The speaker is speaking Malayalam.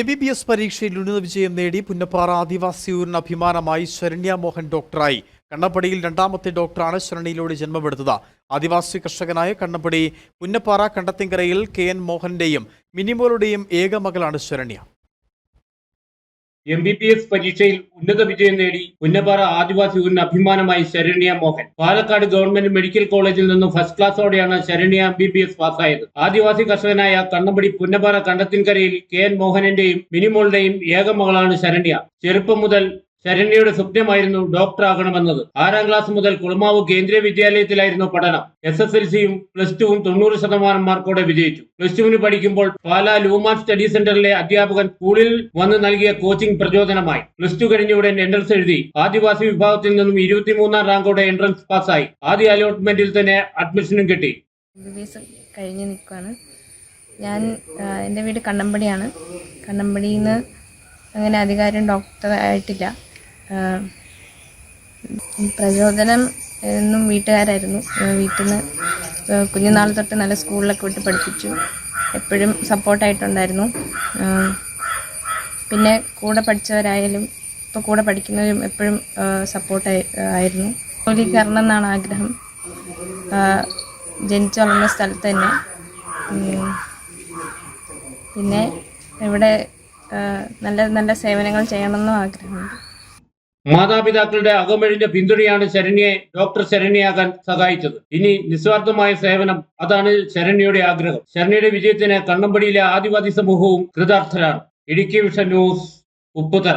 എം ബി ബി എസ് പരീക്ഷയിൽ ഉന്നത വിജയം നേടി പുന്നപ്പാറ ആദിവാസി ഊരിന് അഭിമാനമായി ശരണ്യ മോഹൻ ഡോക്ടറായി. കണ്ണപ്പടിയിൽ രണ്ടാമത്തെ ഡോക്ടറാണ് ശരണ്യയിലൂടെ ജന്മമെടുത്തത്. ആദിവാസി കർഷകനായ കണ്ണപ്പടി പുന്നപ്പാറ കണ്ടത്തിങ്കരയിൽ കെ എൻ മോഹന്റെയും മിനിമോളുടെയും ഏക മകളാണ് Sharanya. M B B S പരീക്ഷയിൽ ഉന്നത വിജയം നേടി പുന്നപ്പാറ ആദിവാസി ഊരിന് അഭിമാനമായി ശരണ്യ മോഹൻ. പാലക്കാട് ഗവൺമെന്റ് മെഡിക്കൽ കോളേജിൽ നിന്നും first ക്ലാസ്സോടെയാണ് Sharanya M B B S പാസ്സായത്. ആദിവാസി കർഷകനായ കണ്ണമ്പടി പുന്നപ്പാറ കണ്ടത്തിൻകരയിൽ കെ എൻ മോഹനന്റെയും മിനിമോളുടെയും ഏക മകളാണ് ശരണ്യ. ചെറുപ്പം മുതൽ ശരണ്യയുടെ സ്വപ്നമായിരുന്നു ഡോക്ടർ ആകണമെന്നത്. ആറാം ക്ലാസ് മുതൽ കുളമാവ് കേന്ദ്രീയ വിദ്യാലയത്തിലായിരുന്നു പഠനം. എസ് എസ് എൽ സിയും പ്ലസ് ടുവും തൊണ്ണൂറ് ശതമാനം മാർക്കോടെ വിജയിച്ചു. പ്ലസ് ടുവിന് പഠിക്കുമ്പോൾ പാലാ ലൂമാൻ സ്റ്റഡി സെന്ററിലെ അധ്യാപകൻ സ്കൂളിൽ വന്ന് നൽകിയ കോച്ചിംഗ് പ്രചോദനമായി. പ്ലസ് ടു കഴിഞ്ഞ ഉടൻ എൻട്രൻസ് എഴുതി. ആദിവാസി വിഭാഗത്തിൽ നിന്നും ഇരുപത്തിമൂന്നാം റാങ്കോടെ എൻട്രൻസ് പാസ്സായി ആദ്യ അലോട്ട്മെന്റിൽ തന്നെ അഡ്മിഷനും കിട്ടി. കഴിഞ്ഞ് നിൽക്കുകയാണ് ഞാൻ എന്റെ വീട് കണ്ണമ്പടിയാണ്. കണ്ണമ്പടിയിൽ നിന്ന് അങ്ങനെ അധികാരം ഡോക്ടർ ആയിട്ടില്ല. പ്രചോദനം എന്നും വീട്ടുകാരായിരുന്നു. വീട്ടിൽ നിന്ന് കുഞ്ഞുനാൾ തൊട്ട് നല്ല സ്കൂളിലൊക്കെ വിട്ട് പഠിപ്പിച്ചു. എപ്പോഴും സപ്പോർട്ടായിട്ടുണ്ടായിരുന്നു. പിന്നെ കൂടെ പഠിച്ചവരായാലും ഇപ്പോൾ കൂടെ പഠിക്കുന്നവരും എപ്പോഴും സപ്പോർട്ടായി ആയിരുന്നു. ജോലി കയറണം എന്നാണ് ആഗ്രഹം. ജനിച്ചു വളർന്ന സ്ഥലത്ത് തന്നെ. പിന്നെ ഇവിടെ നല്ല നല്ല സേവനങ്ങൾ ചെയ്യണമെന്നും ആഗ്രഹമുണ്ട്. മാതാപിതാക്കളുടെ അകമഴിഞ്ഞ പിന്തുണയാണ് ശരണ്യയെ ഡോക്ടർ ശരണ്യയാകാൻ സഹായിച്ചത്. ഇനി നിസ്വാർത്ഥമായ സേവനം അതാണ് ശരണ്യയുടെ ആഗ്രഹം. ശരണ്യയുടെ വിജയത്തിന് കണ്ണമ്പടിയിലെ ആദിവാസി സമൂഹവും കൃതാർത്ഥരാണ്. Idukki vision news Upputhara.